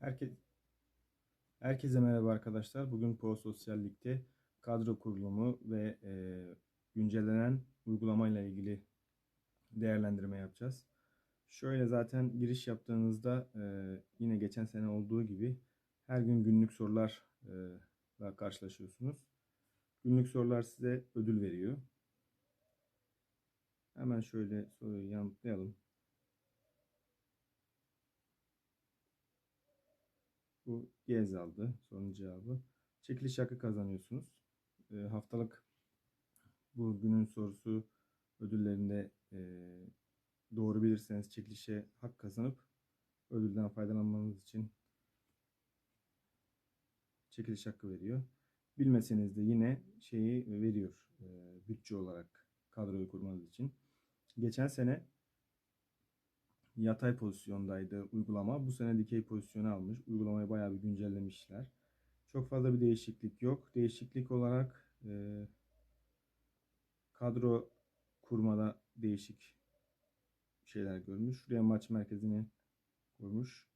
Herke- Herkese merhaba arkadaşlar. Bugün Pro Sosyallik'te kadro kurulumu ve e, güncellenen uygulamayla ilgili değerlendirme yapacağız. Şöyle zaten giriş yaptığınızda e, yine geçen sene olduğu gibi her gün günlük sorularla karşılaşıyorsunuz. Günlük sorular size ödül veriyor. Hemen şöyle soruyu yanıtlayalım. Bu Gezal'dı sorunun cevabı. Çekiliş hakkı kazanıyorsunuz. E, haftalık bu günün sorusu ödüllerinde e, doğru bilirseniz çekilişe hak kazanıp ödülden faydalanmanız için çekiliş hakkı veriyor. Bilmeseniz de yine şeyi veriyor e, bütçe olarak kadroyu kurmanız için. Geçen sene yatay pozisyondaydı uygulama. Bu sene dikey pozisyonu almış. Uygulamayı bayağı bir güncellemişler. Çok fazla bir değişiklik yok. Değişiklik olarak e, kadro kurmada değişik şeyler görmüş. Şuraya maç merkezini koymuş.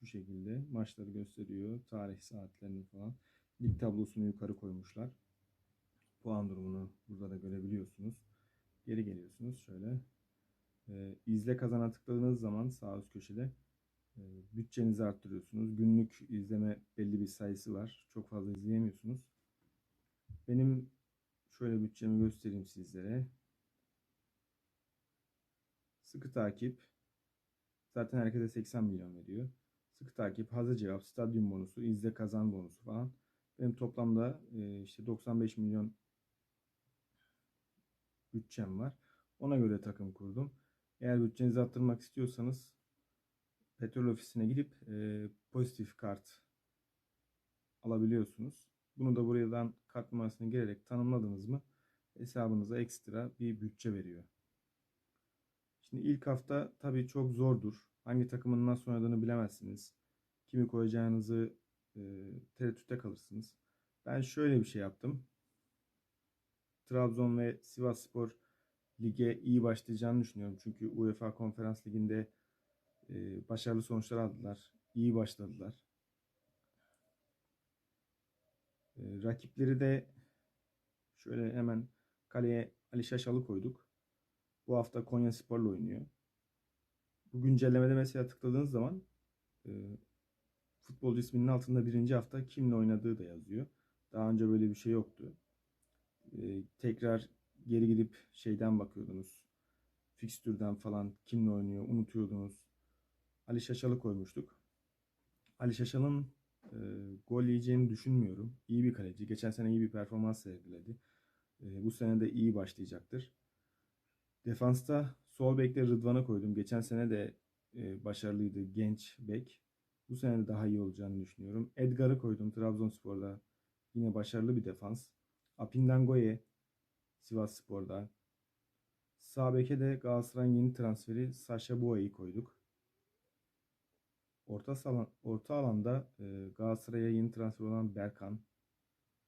Şu şekilde maçları gösteriyor. Tarih saatlerini falan. Lig tablosunu yukarı koymuşlar. Puan durumunu burada da görebiliyorsunuz. Geri geliyorsunuz şöyle. E, izle kazana tıkladığınız zaman sağ üst köşede e, bütçenizi arttırıyorsunuz. Günlük izleme belli bir sayısı var. Çok fazla izleyemiyorsunuz. Benim şöyle bütçemi göstereyim sizlere. Sıkı takip. Zaten herkese 80 milyon veriyor. Sıkı takip, hazır cevap, stadyum bonusu, izle kazan bonusu falan. Benim toplamda e, işte 95 milyon bütçem var. Ona göre takım kurdum. Eğer bütçenizi arttırmak istiyorsanız petrol ofisine gidip e, pozitif kart alabiliyorsunuz. Bunu da buradan kart numarasını girerek tanımladınız mı hesabınıza ekstra bir bütçe veriyor. Şimdi ilk hafta tabii çok zordur. Hangi takımın nasıl oynadığını bilemezsiniz. Kimi koyacağınızı e, tereddütte kalırsınız. Ben şöyle bir şey yaptım. Trabzon ve Sivasspor lige iyi başlayacağını düşünüyorum. Çünkü UEFA Konferans Ligi'nde e, başarılı sonuçlar aldılar. İyi başladılar. E, rakipleri de şöyle hemen kaleye Ali Şaşalı koyduk. Bu hafta Konya Spor'la oynuyor. Bu güncellemede mesela tıkladığınız zaman e, futbolcu isminin altında birinci hafta kimle oynadığı da yazıyor. Daha önce böyle bir şey yoktu. E, tekrar geri gidip şeyden bakıyordunuz. Fikstürden falan kimle oynuyor unutuyordunuz. Ali Şaşalı koymuştuk. Ali Şaşal'ın e, gol yiyeceğini düşünmüyorum. İyi bir kaleci. Geçen sene iyi bir performans sergiledi. E, bu sene de iyi başlayacaktır. Defansta sol bekte Rıdvan'ı koydum. Geçen sene de e, başarılıydı genç bek. Bu sene de daha iyi olacağını düşünüyorum. Edgar'ı koydum Trabzonspor'da. Yine başarılı bir defans. Apindangoye Sivas Spor'da. Sağ beke de Galatasaray'ın yeni transferi Sasha Boya'yı koyduk. Orta, salan, orta alanda e, Galatasaray'a yeni transfer olan Berkan.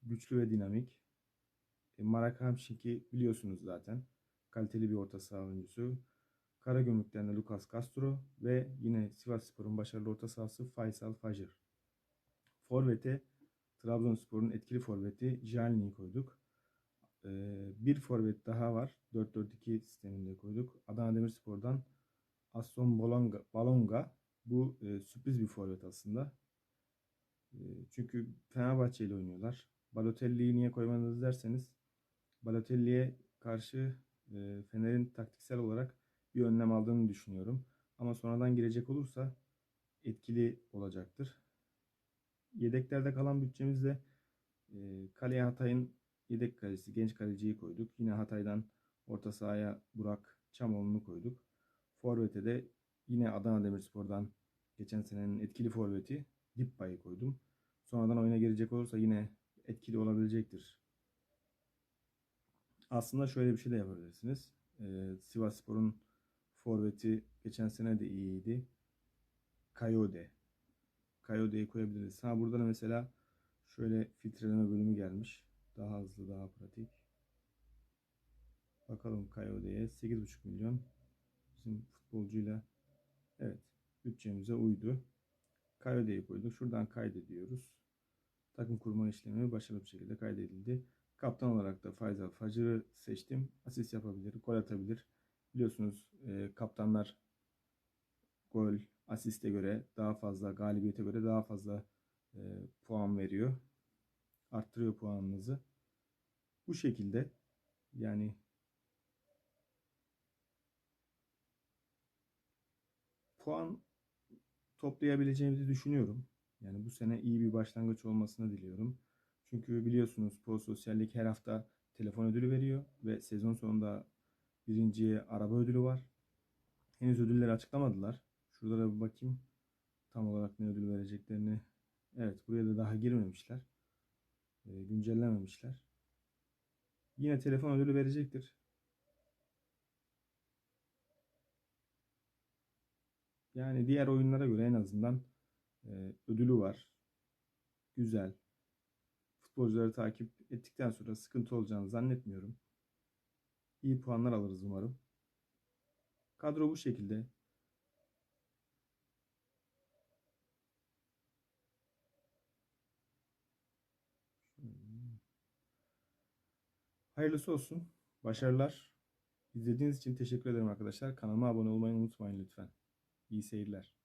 Güçlü ve dinamik. E, Marak Hamşik'i biliyorsunuz zaten. Kaliteli bir orta saha oyuncusu. Karagümrük'ten de Lucas Castro ve yine Sivas Spor'un başarılı orta sahası Faysal Fajr. Forvet'e Trabzonspor'un etkili forveti Jalni'yi koyduk. Bir forvet daha var. 4-4-2 sisteminde koyduk. Adana Demirspor'dan Aston Bolonga, Balonga. Bu e, sürpriz bir forvet aslında. E, çünkü Fenerbahçe ile oynuyorlar. Balotelli'yi niye koymadınız derseniz Balotelli'ye karşı e, Fener'in taktiksel olarak bir önlem aldığını düşünüyorum. Ama sonradan girecek olursa etkili olacaktır. Yedeklerde kalan bütçemizde e, kaleye Hatay'ın yedek kalecisi, genç kaleciyi koyduk. Yine Hatay'dan orta sahaya Burak Çamoğlu'nu koyduk. Forvet'e de yine Adana Demirspor'dan geçen senenin etkili forveti Dippa'yı koydum. Sonradan oyuna girecek olursa yine etkili olabilecektir. Aslında şöyle bir şey de yapabilirsiniz. Ee, Sivas Spor'un forveti geçen sene de iyiydi. Kayode. Kayode'yi koyabiliriz. Ha burada da mesela şöyle filtreleme bölümü gelmiş. Daha hızlı, daha pratik. Bakalım Kayode'ye 8,5 milyon bizim futbolcuyla evet bütçemize uydu. Kayde'yi koyduk. Şuradan kaydediyoruz. Takım kurma işlemi başarılı bir şekilde kaydedildi. Kaptan olarak da Faysal Facır'ı seçtim. Asist yapabilir, gol atabilir. Biliyorsunuz e, kaptanlar gol, asiste göre daha fazla, galibiyete göre daha fazla e, puan veriyor. Arttırıyor puanınızı. Bu şekilde yani puan toplayabileceğimizi düşünüyorum. Yani bu sene iyi bir başlangıç olmasını diliyorum. Çünkü biliyorsunuz Pro Sosyallik her hafta telefon ödülü veriyor ve sezon sonunda birinciye araba ödülü var. Henüz ödülleri açıklamadılar. Şurada da bir bakayım tam olarak ne ödül vereceklerini. Evet buraya da daha girmemişler. E, güncellememişler. Yine telefon ödülü verecektir. Yani diğer oyunlara göre en azından e, ödülü var. Güzel. Futbolcuları takip ettikten sonra sıkıntı olacağını zannetmiyorum. İyi puanlar alırız umarım. Kadro bu şekilde. Hayırlısı olsun. Başarılar. İzlediğiniz için teşekkür ederim arkadaşlar. Kanalıma abone olmayı unutmayın lütfen. İyi seyirler.